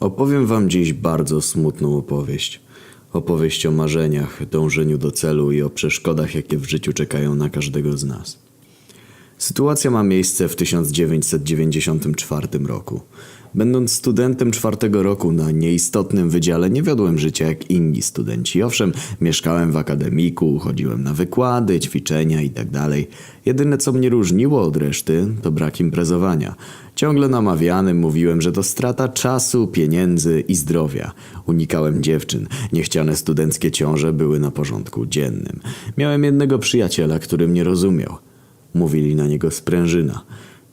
Opowiem wam dziś bardzo smutną opowieść. Opowieść o marzeniach, dążeniu do celu i o przeszkodach, jakie w życiu czekają na każdego z nas. Sytuacja ma miejsce w 1994 roku. Będąc studentem czwartego roku na nieistotnym wydziale, nie wiodłem życia jak inni studenci. Owszem, mieszkałem w akademiku, chodziłem na wykłady, ćwiczenia itd. Jedyne co mnie różniło od reszty, to brak imprezowania. Ciągle namawiany mówiłem, że to strata czasu, pieniędzy i zdrowia. Unikałem dziewczyn. Niechciane studenckie ciąże były na porządku dziennym. Miałem jednego przyjaciela, który mnie rozumiał. Mówili na niego sprężyna.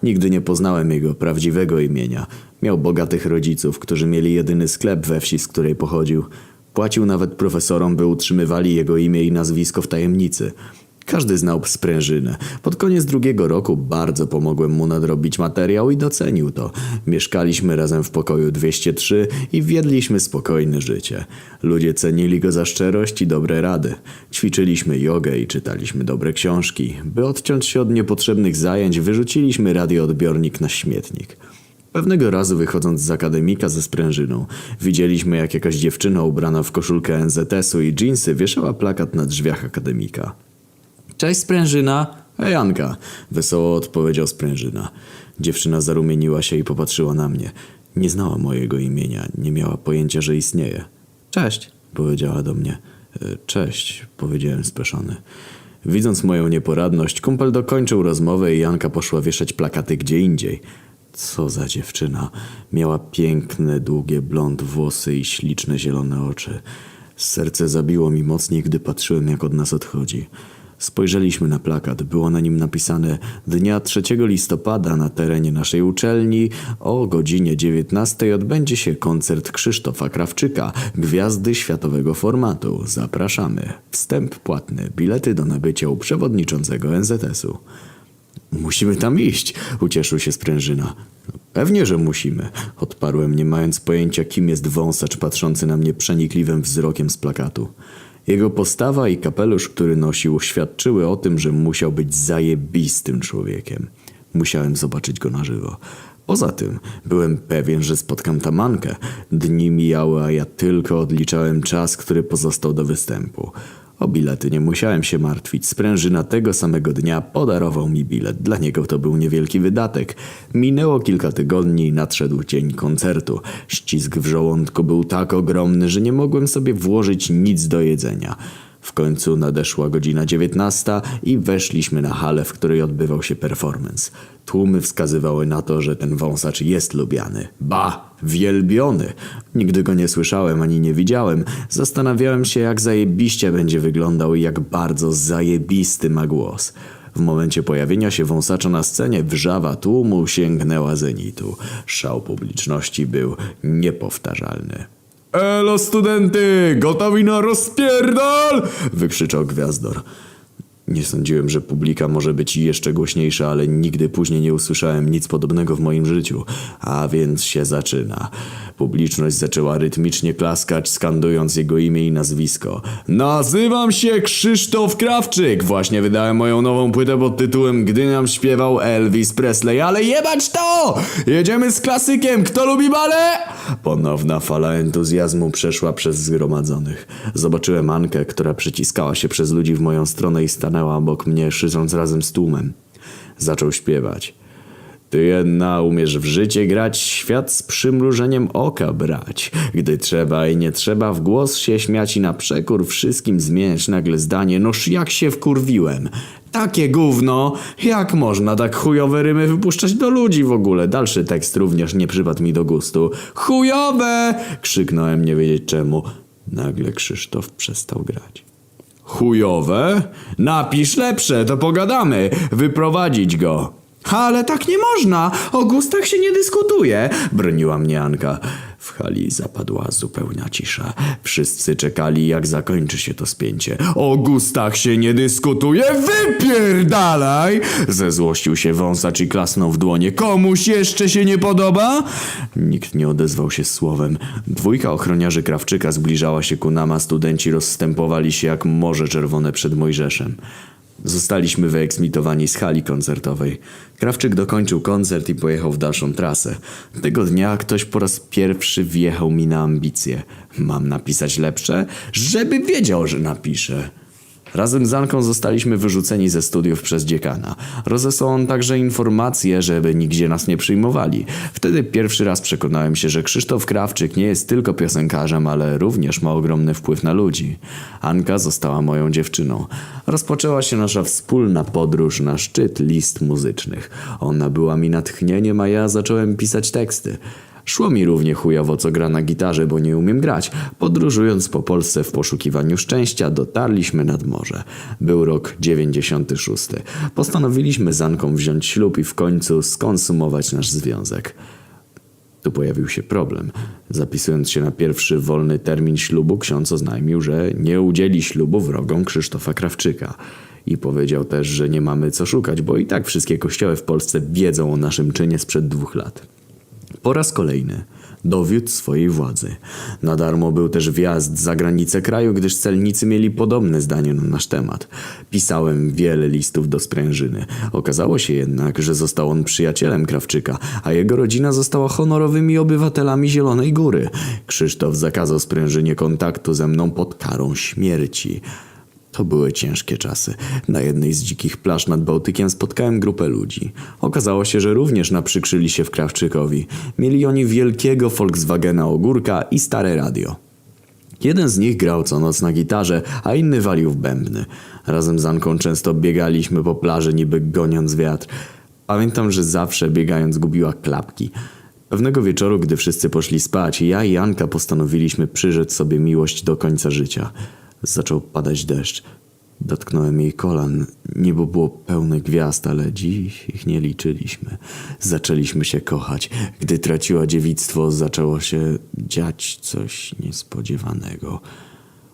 Nigdy nie poznałem jego prawdziwego imienia. Miał bogatych rodziców, którzy mieli jedyny sklep we wsi, z której pochodził. Płacił nawet profesorom, by utrzymywali jego imię i nazwisko w tajemnicy. Każdy znał sprężynę. Pod koniec drugiego roku bardzo pomogłem mu nadrobić materiał i docenił to. Mieszkaliśmy razem w pokoju 203 i wiedliśmy spokojne życie. Ludzie cenili go za szczerość i dobre rady. Ćwiczyliśmy jogę i czytaliśmy dobre książki. By odciąć się od niepotrzebnych zajęć, wyrzuciliśmy radioodbiornik na śmietnik. Pewnego razu wychodząc z akademika ze sprężyną, widzieliśmy jak jakaś dziewczyna ubrana w koszulkę NZS-u i dżinsy wieszała plakat na drzwiach akademika. Cześć sprężyna. Hej Janka, wesoło odpowiedział sprężyna. Dziewczyna zarumieniła się i popatrzyła na mnie. Nie znała mojego imienia, nie miała pojęcia, że istnieje. Cześć, powiedziała do mnie. "E, Cześć, powiedziałem speszony. Widząc moją nieporadność, kumpel dokończył rozmowę i Janka poszła wieszać plakaty gdzie indziej. Co za dziewczyna. Miała piękne, długie blond włosy i śliczne zielone oczy. Serce zabiło mi mocniej, gdy patrzyłem, jak od nas odchodzi. Spojrzeliśmy na plakat. Było na nim napisane Dnia 3 listopada na terenie naszej uczelni o godzinie 19 odbędzie się koncert Krzysztofa Krawczyka, gwiazdy światowego formatu. Zapraszamy. Wstęp płatny. Bilety do nabycia u przewodniczącego NZS-u. Musimy tam iść, ucieszył się sprężyna. Pewnie, że musimy, odparłem, nie mając pojęcia, kim jest wąsacz patrzący na mnie przenikliwym wzrokiem z plakatu. Jego postawa i kapelusz, który nosił, świadczyły o tym, że musiał być zajebistym człowiekiem. Musiałem zobaczyć go na żywo. Poza tym byłem pewien, że spotkam tamankę. Dni mijały, a ja tylko odliczałem czas, który pozostał do występu. O bilety nie musiałem się martwić. Sprężyna tego samego dnia podarował mi bilet. Dla niego to był niewielki wydatek. Minęło kilka tygodni i nadszedł dzień koncertu. Ścisk w żołądku był tak ogromny, że nie mogłem sobie włożyć nic do jedzenia. W końcu nadeszła godzina dziewiętnasta i weszliśmy na halę, w której odbywał się performance. Tłumy wskazywały na to, że ten wąsacz jest lubiany. Ba, wielbiony. Nigdy go nie słyszałem ani nie widziałem. Zastanawiałem się, jak zajebiście będzie wyglądał i jak bardzo zajebisty ma głos. W momencie pojawienia się wąsacza na scenie wrzawa tłumu sięgnęła zenitu. Szał publiczności był niepowtarzalny. Elo studenty, gotowi na rozpierdol! Wykrzyczał gwiazdor. Nie sądziłem, że publika może być jeszcze głośniejsza, ale nigdy później nie usłyszałem nic podobnego w moim życiu. A więc się zaczyna. Publiczność zaczęła rytmicznie klaskać, skandując jego imię i nazwisko. Nazywam się Krzysztof Krawczyk. Właśnie wydałem moją nową płytę pod tytułem Gdy nam śpiewał Elvis Presley. Ale jebać to! Jedziemy z klasykiem. Kto lubi bale? Ponowna fala entuzjazmu przeszła przez zgromadzonych. Zobaczyłem Ankę, która przyciskała się przez ludzi w moją stronę i stanęła obok mnie, szyząc razem z tłumem. Zaczął śpiewać. Ty jedna umiesz w życie grać, świat z przymrużeniem oka brać. Gdy trzeba i nie trzeba w głos się śmiać i na przekór wszystkim zmieniać nagle zdanie. Noż jak się wkurwiłem. Takie gówno! Jak można tak chujowe rymy wypuszczać do ludzi w ogóle? Dalszy tekst również nie przypadł mi do gustu. Chujowe! Krzyknąłem nie wiedzieć czemu. Nagle Krzysztof przestał grać. Chujowe? Napisz lepsze, to pogadamy. Wyprowadzić go. Ale tak nie można. O gustach się nie dyskutuje. Broniła mnie Anka. W hali zapadła zupełna cisza. Wszyscy czekali, jak zakończy się to spięcie. O gustach się nie dyskutuje. Wypierdalaj! Zezłościł się wąsacz i klasnął w dłonie. Komuś jeszcze się nie podoba? Nikt nie odezwał się słowem. Dwójka ochroniarzy Krawczyka zbliżała się ku nam, a studenci rozstępowali się jak morze czerwone przed Mojżeszem. Zostaliśmy wyeksmitowani z hali koncertowej. Krawczyk dokończył koncert i pojechał w dalszą trasę. Tego dnia ktoś po raz pierwszy wjechał mi na ambicje. Mam napisać lepsze? Żeby wiedział, że napiszę. Razem z Anką zostaliśmy wyrzuceni ze studiów przez dziekana. Rozesłał on także informacje, żeby nigdzie nas nie przyjmowali. Wtedy pierwszy raz przekonałem się, że Krzysztof Krawczyk nie jest tylko piosenkarzem, ale również ma ogromny wpływ na ludzi. Anka została moją dziewczyną. Rozpoczęła się nasza wspólna podróż na szczyt list muzycznych. Ona była mi natchnieniem, a ja zacząłem pisać teksty. Szło mi równie chujowo co gra na gitarze, bo nie umiem grać. Podróżując po Polsce w poszukiwaniu szczęścia, dotarliśmy nad morze. Był rok 96. Postanowiliśmy z Anką wziąć ślub i w końcu skonsumować nasz związek. Tu pojawił się problem. Zapisując się na pierwszy wolny termin ślubu, ksiądz oznajmił, że nie udzieli ślubu wrogom Krzysztofa Krawczyka. I powiedział też, że nie mamy co szukać, bo i tak wszystkie kościoły w Polsce wiedzą o naszym czynie sprzed dwóch lat. Po raz kolejny dowiódł swojej władzy. Na darmo był też wjazd za granicę kraju, gdyż celnicy mieli podobne zdanie na nasz temat. Pisałem wiele listów do sprężyny. Okazało się jednak, że został on przyjacielem Krawczyka, a jego rodzina została honorowymi obywatelami Zielonej Góry. Krzysztof zakazał sprężynie kontaktu ze mną pod karą śmierci. To były ciężkie czasy. Na jednej z dzikich plaż nad Bałtykiem spotkałem grupę ludzi. Okazało się, że również naprzykrzyli się w Krawczykowi. Mieli oni wielkiego Volkswagena Ogórka i stare radio. Jeden z nich grał co noc na gitarze, a inny walił w bębny. Razem z Anką często biegaliśmy po plaży niby goniąc wiatr. Pamiętam, że zawsze biegając gubiła klapki. Pewnego wieczoru, gdy wszyscy poszli spać, ja i Anka postanowiliśmy przyrzec sobie miłość do końca życia. Zaczął padać deszcz. Dotknąłem jej kolan. Niebo było pełne gwiazd, ale dziś ich nie liczyliśmy. Zaczęliśmy się kochać. Gdy traciła dziewictwo, zaczęło się dziać coś niespodziewanego.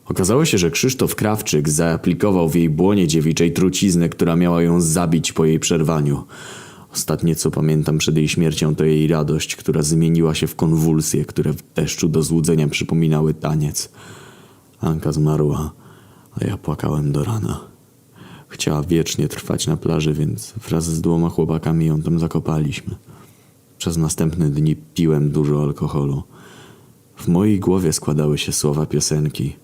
Okazało się, że Krzysztof Krawczyk zaaplikował w jej błonie dziewiczej truciznę, która miała ją zabić po jej przerwaniu. Ostatnie co pamiętam przed jej śmiercią to jej radość, która zmieniła się w konwulsje, które w deszczu do złudzenia przypominały taniec. Anka zmarła, a ja płakałem do rana. Chciała wiecznie trwać na plaży, więc wraz z dwoma chłopakami ją tam zakopaliśmy. Przez następne dni piłem dużo alkoholu. W mojej głowie składały się słowa piosenki.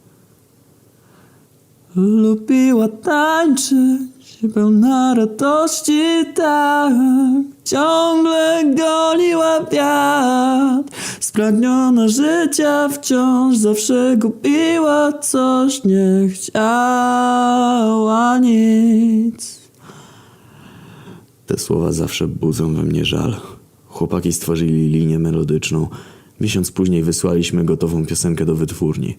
Lubiła tańczyć, pełna radości tak Ciągle goliła wiatr Spragniona życia wciąż Zawsze gubiła coś Nie chciała nic Te słowa zawsze budzą we mnie żal. Chłopaki stworzyli linię melodyczną. Miesiąc później wysłaliśmy gotową piosenkę do wytwórni.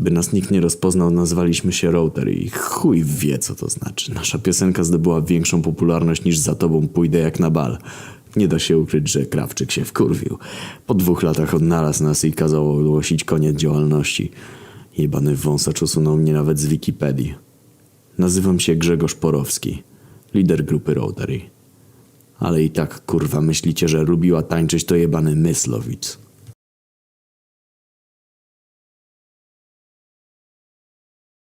By nas nikt nie rozpoznał, nazwaliśmy się Router i chuj wie, co to znaczy. Nasza piosenka zdobyła większą popularność niż za tobą pójdę jak na bal. Nie da się ukryć, że Krawczyk się wkurwił. Po dwóch latach odnalazł nas i kazał ogłosić koniec działalności. Jebany wąsacz usunął mnie nawet z Wikipedii. Nazywam się Grzegorz Porowski, lider grupy Rotary. Ale i tak, kurwa, myślicie, że lubiła tańczyć to jebany Myslowic.